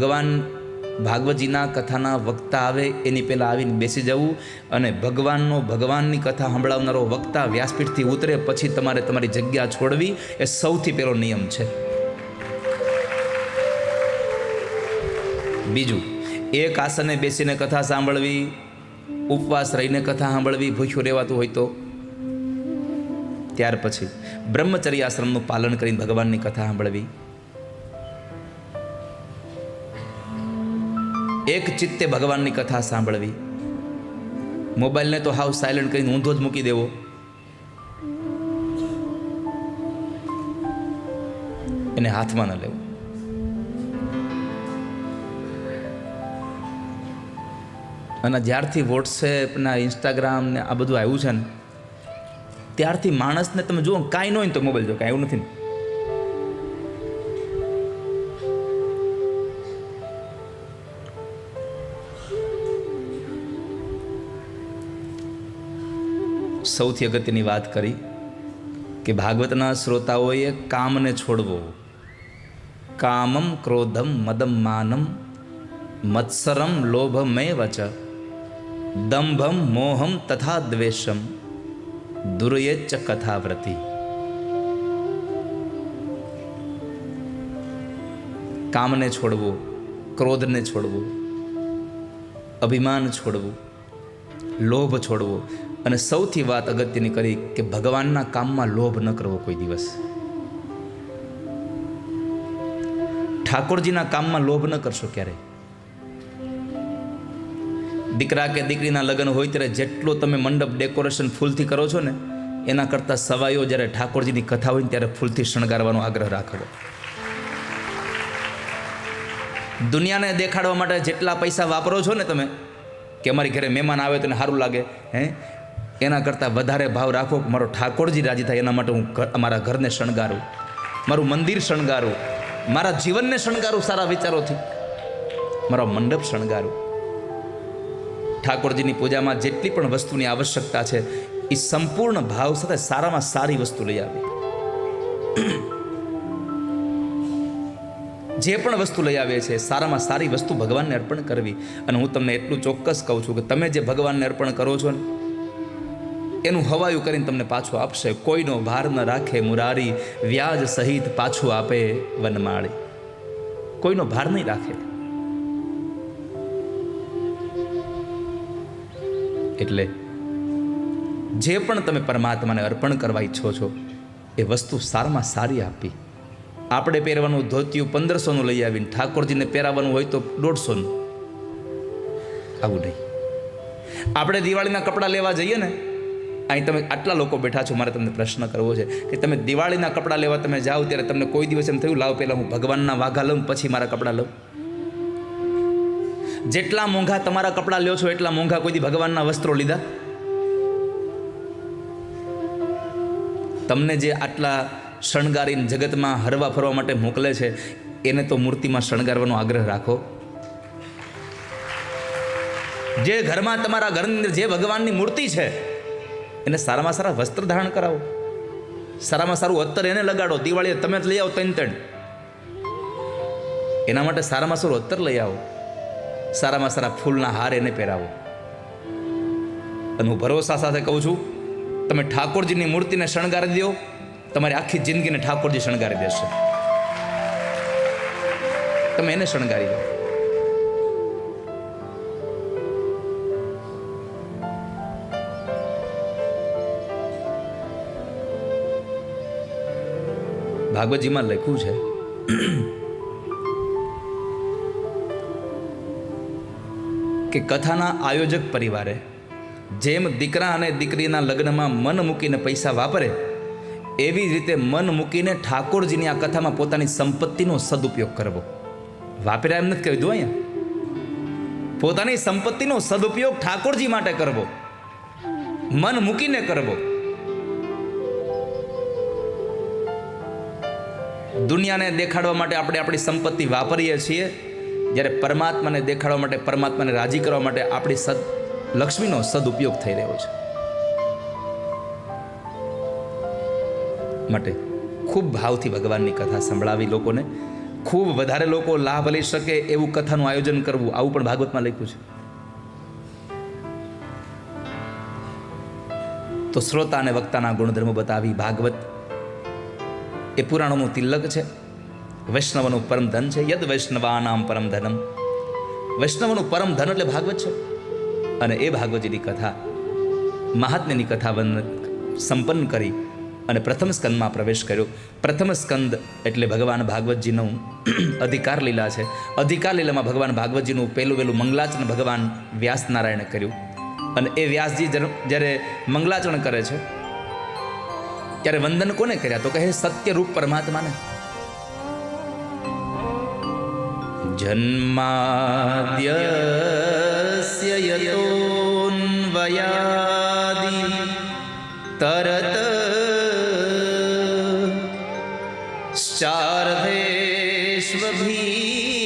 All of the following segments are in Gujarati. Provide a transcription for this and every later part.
ભગવાન ભાગવતજીના કથાના વક્તા આવે, એની પહેલાં આવીને બેસી જવું અને ભગવાનનો ભગવાનની કથા સંભળાવનારો વક્તા વ્યાસપીઠથી ઉતરે, પછી તમારે તમારી જગ્યા છોડવી, એ સૌથી પહેલો નિયમ છે. બીજું, એક આસને બેસીને કથા સાંભળવી, ઉપવાસ રહીને કથા સાંભળવી, ભૂખ્યું રહેવાતું હોય તો. ત્યાર પછી બ્રહ્મચર્ય આશ્રમનું પાલન કરીને ભગવાનની કથા સાંભળવી. એક ચિત્તે ભગવાનની કથા સાંભળવી. મોબાઈલને તો હાવ સાયલન્ટ કરીને ઊંધો જ મૂકી દેવો. એને હાથમાં ન લેવું. અને જ્યારથી વોટ્સએપના ઇન્સ્ટાગ્રામ ને આ બધું આવ્યું છે ને, ત્યારથી માણસને તમે જુઓ કાંઈ ન હોય તો મોબાઈલ જો, કાંઈ એવું નથી સૌથી અગત્યની વાત કરી કે ભાગવતના શ્રોતાઓએ કામને છોડવો. કામમ ક્રોધમ મદમ માનમ મત્સરમ લોભમે વચ દંભમ મોહમ તથા દ્વેષમ દુર્યેચ્ચ કથાવ્રતિ. કામને છોડવો, ક્રોધને છોડવો, અભિમાન છોડવું, લોભ છોડવો અને સૌથી વાત અગત્યની કરી કે ભગવાનના કામમાં લોભ ન કરવો કોઈ દિવસ. ઠાકોરજીના કામમાં લોભ ન કરશો ક્યારે? દીકરા કે દીકરીના લગ્ન હોય ત્યારે જેટલો તમે મંડપ ડેકોરેશન ફૂલથી કરો છો ને, એના કરતાં સવાઈઓ જ્યારે ઠાકોરજીની કથા હોય ત્યારે ફૂલથી શણગારવાનો આગ્રહ રાખવો દુનિયાને દેખાડવા માટે જેટલા પૈસા વાપરો છો ને તમે, કે અમારી ઘરે મહેમાન આવે તો સારું લાગે, હે? એના કરતાં વધારે ભાવ રાખો મારો ઠાકોરજી રાજી થાય એના માટે હું મારા ઘરને શણગારું, મારું મંદિર શણગારું, મારા જીવનને શણગારું સારા વિચારોથી. મારો મંડપ શણગારું. ઠાકોરજીની પૂજામાં જેટલી પણ વસ્તુની આવશ્યકતા છે, એ સંપૂર્ણ ભાવ સાથે સારામાં સારી વસ્તુ લઈ આવી. જે પણ વસ્તુ લઈ આવે છે સારામાં સારી વસ્તુ ભગવાનને અર્પણ કરવી. અને હું તમને એટલું ચોક્કસ કહું છું કે તમે જે ભગવાનને અર્પણ કરો છો ને એનું હવાયું કરીને તમને પાછું આપશે. કોઈનો ભાર ન રાખે મુરારી, વ્યાજ સહિત પાછું આપે વનમાળી. કોઈનો ભાર નહીં રાખે. એટલે જે પણ તમે પરમાત્માને અર્પણ કરવા ઈચ્છો છો, એ વસ્તુ સારમાં સારી આપી. આપણે પહેરવાનું ધોતિયું પંદરસોનું લઈ આવીને ઠાકોરજીને પહેરાવવાનું હોય તો દોઢસોનું. આવું નહીં. આપણે દિવાળીના કપડાં લેવા જઈએ ને અહીં તમે આટલા લોકો બેઠા છો, મારે તમને પ્રશ્ન કરવો છે કે તમે દિવાળીના કપડાં લેવા તમે જાઓ ત્યારે તમને કોઈ દિવસ એમ થયું, લાવ પહેલાં હું ભગવાનના વાઘા લઉં, પછી મારા કપડાં લઉં? જેટલા મોંઘા તમારા કપડાં લ્યો છો, એટલા મોંઘા કોઈ ભગવાનના વસ્ત્રો લીધા? તમને જે આટલા શણગારીને જગતમાં હરવા ફરવા માટે મોકલે છે, એને તો મૂર્તિમાં શણગારવાનો આગ્રહ રાખો. જે ઘરમાં તમારા ઘરની અંદર જે ભગવાનની મૂર્તિ છે એને સારામાં સારા વસ્ત્ર ધારણ કરાવો. સારામાં સારું અત્તર એને લગાડો. દિવાળીએ તમે જ લઈ આવો ત્રણ ત્રણ. એના માટે સારામાં સારું અત્તર લઈ આવો. સારામાં સારા ફૂલના હાર એને પહેરાવો. અને હું ભરોસા સાથે કહું છું, તમે ઠાકોરજીની મૂર્તિને શણગારી દો. તમારી આખી જિંદગીને ઠાકોરજી શણગારી દેશે. તમે એને શણગારી દો. ભાગવતજીમાં લખ્યું છે. કે કથાના આયોજક પરિવારે જેમ દીકરા અને દીકરીના લગ્નમાં મન મૂકીને પૈસા વાપરે, એવી જ રીતે મન મૂકીને ઠાકોરજીની આ કથામાં પોતાની સંપત્તિનો સદુપયોગ કરવો. વાપર્યા એમ નથી કહી દઉં અહીંયા? પોતાની સંપત્તિનો સદુપયોગ ઠાકોરજી માટે કરવો. મન મૂકીને કરવો. દુનિયાને દેખાડવા માટે આપણે આપણી સંપત્તિ વાપરીએ છીએ. જ્યારે પરમાત્માને દેખાડવા માટે, પરમાત્માને રાજી કરવા માટે આપણી સદ, લક્ષ્મીનો સદુપયોગ થઈ રહ્યો છે. માટે ખૂબ ભાવથી ભગવાનની કથા સંભળાવી લોકોને. ખૂબ વધારે લોકો લાભ લઈ શકે એવું કથાનું આયોજન કરવું. આવું પણ ભાગવતમાં લખ્યું છે. તો શ્રોતા અને વક્તાના ગુણધર્મો બતાવી ભાગવત એ પુરાણોનું તિલક છે? વૈષ્ણવનું પરમ ધન છે? યદ વૈષ્ણવાનામ પરમ ધનમ. વૈષ્ણવનું પરમ ધન એટલે ભાગવત છે? અને એ ભાગવતજીની કથા મહાત્મ્યની કથા સંપન્ન કરી અને પ્રથમ સ્કંદમાં પ્રવેશ કર્યો. પ્રથમ સ્કંદ એટલે ભગવાન ભાગવતજીનું અધિકાર લીલા છે. અધિકાર લીલામાં ભગવાન ભાગવતજીનું પહેલું પહેલું મંગલાચરણ ભગવાન વ્યાસનારાયણે કર્યું. અને એ વ્યાસજી જ્યારે મંગલાચરણ કરે છે ત્યારે વંદન કોને કર્યા? તો કહે સત્યરૂપ પરમાત્માને જન્માદ્યસ્ય યતોન્વયાદિ તરત ચાર્ધેષ્વભીનઃ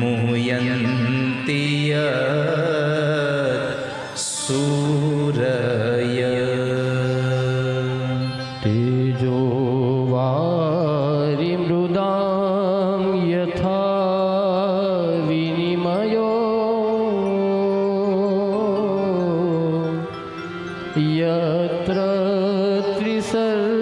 मुयन्तिय सूरय तेजो वारि मृदां यथा विनिमयो यत्र त्रिसर्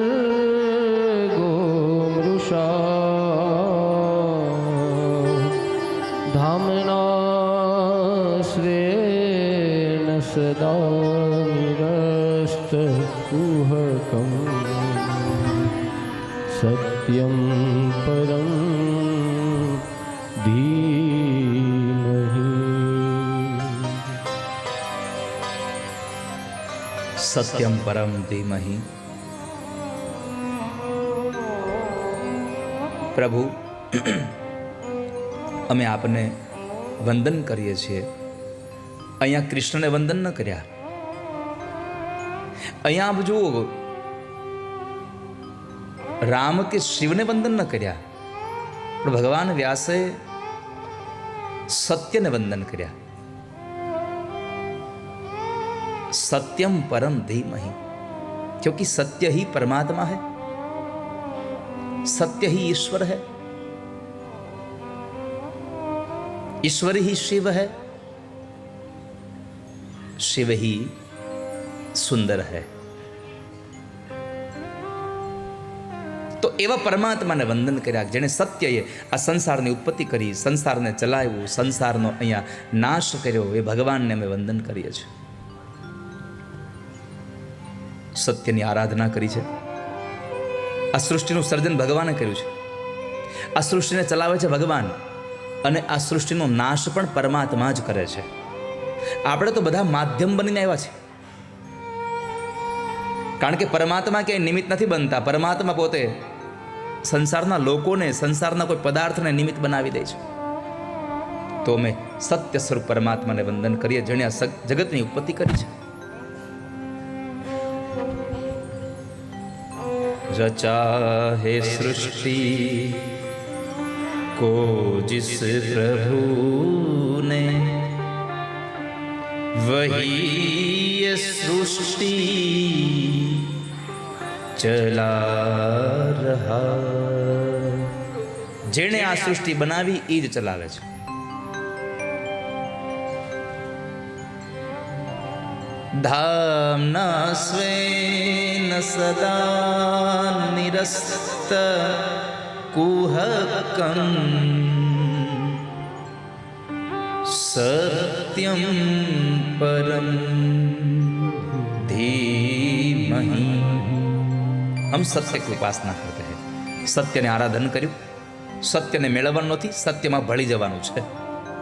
રસ્તકુહકમ સત્યમ પરમ ધીમહી સત્યમ પરમ ધીમહી પ્રભુ અમે આપને વંદન કરીએ છીએ. અહીંયા કૃષ્ણને વંદન ન કર્યા. અહીંયા આપ જુઓ રામ કે શિવને વંદન ન કર્યા પણ ભગવાન વ્યાસે સત્યને વંદન કર્યા सत्यम परम धीमहि क्योंकि सत्य ही परमात्मा है सत्य ही ईश्वर है ईश्वर ही शिव है शिव ही સુંદર હૈ. તો એવા પરમાત્માને વંદન કર્યા જેણે સત્યએ આ સંસારની ઉત્પત્તિ કરી, સંસારને ચલાવ્યું, સંસારનો અહીંયા નાશ કર્યો, એ ભગવાનને અમે વંદન કરીએ છીએ. સત્યની આરાધના કરી છે. આ સૃષ્ટિનું સર્જન ભગવાને કર્યું છે. આ સૃષ્ટિને ચલાવે છે ભગવાન અને આ સૃષ્ટિનો નાશ પણ પરમાત્મા જ કરે છે. આપણે તો બધા માધ્યમ બનીને આવ્યા છે કારણ કે પરમાત્મા ક્યાંય નિમિત્ત નથી બનતા. પરમાત્મા પોતે સંસારના લોકોને, સંસારના કોઈ પદાર્થને નિમિત્ત બનાવી દે છે. તો અમે સત્ય સ્વરૂપ પરમાત્માને વંદન કરીએ, જેણે આ જગતની ઉત્પત્તિ કરી છે. રચા હે સૃષ્ટિ, કો જિસ પ્રભુને, વહી सृष्टि चला रहा જેણે આ સૃષ્ટિ બનાવી એ જ ચલાવે છે धाम्ना स्वेन सदा निरस्त कुहकम् सत्यं परं धीमहि हम सत्य की उपासना करते हैं સત્યને આરાધન કર્યું સત્યને મેળવવાનું નથી સત્યમાં ભળી જવાનું છે